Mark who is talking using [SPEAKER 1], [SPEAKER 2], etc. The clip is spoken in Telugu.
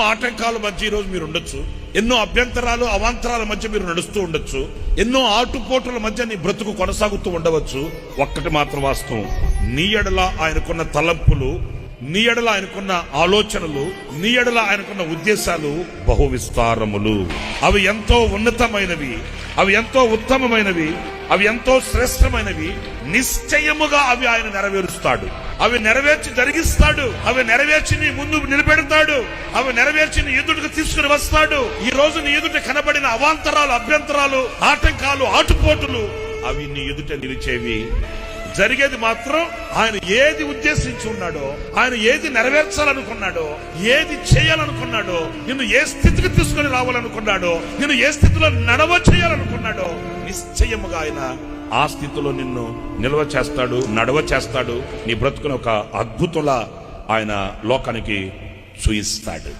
[SPEAKER 1] ఆటంకాల మధ్య ఈ రోజు మీరు ఉండొచ్చు. ఎన్నో అభ్యంతరాలు అవాంతరాల మధ్య మీరు నడుస్తూ ఉండొచ్చు. ఎన్నో ఆటుపోటుల మధ్య నీ బ్రతుకు కొనసాగుతూ ఉండవచ్చు. ఒక్కటి మాత్రం వాస్తవం. నీ ఎడల ఆయనకున్న తలంపులు నీ ఎడల ఆయనకున్న ఆలోచనలు నీ ఎడల ఆయనకున్న ఉద్దేశాలు బహు విస్తారములు అవి ఎంతో ఉన్నతమైనవి. అవి ఎంతో ఉత్తమమైనవి. అవి ఎంతో శ్రేష్టమైనవి. నిశ్చయముగా అవి ఆయన నెరవేరుస్తాడు. అవి నెరవేర్చి జరిగిస్తాడు. అవి నెరవేర్చి నీ ముందు నిలబెడతాడు. అవి నెరవేర్చి నీ ఎదుటికి తీసుకుని వస్తాడు. ఈ రోజు నీ ఎదుట కనబడిన అవాంతరాలు అభ్యంతరాలు ఆటంకాలు ఆటుపోటులు అవి నీ ఎదుట నిలిచేవి. జరిగేది మాత్రం ఆయన ఏది ఉద్దేశించి ఉన్నాడో ఆయన ఏది నెరవేర్చాలనుకున్నాడో ఏది చేయాలనుకున్నాడో నిన్ను ఏ స్థితికి తీసుకొని రావాలనుకున్నాడో నిన్ను ఏ స్థితిలో నడవ చేయాలనుకున్నాడో నిశ్చయముగా ఆయన ఆ స్థితిలో నిన్ను నిల్వ చేస్తాడు నడవ చేస్తాడు. నీ బ్రతుకుని ఒక అద్భుతంలా ఆయన లోకానికి చూయిస్తాడు.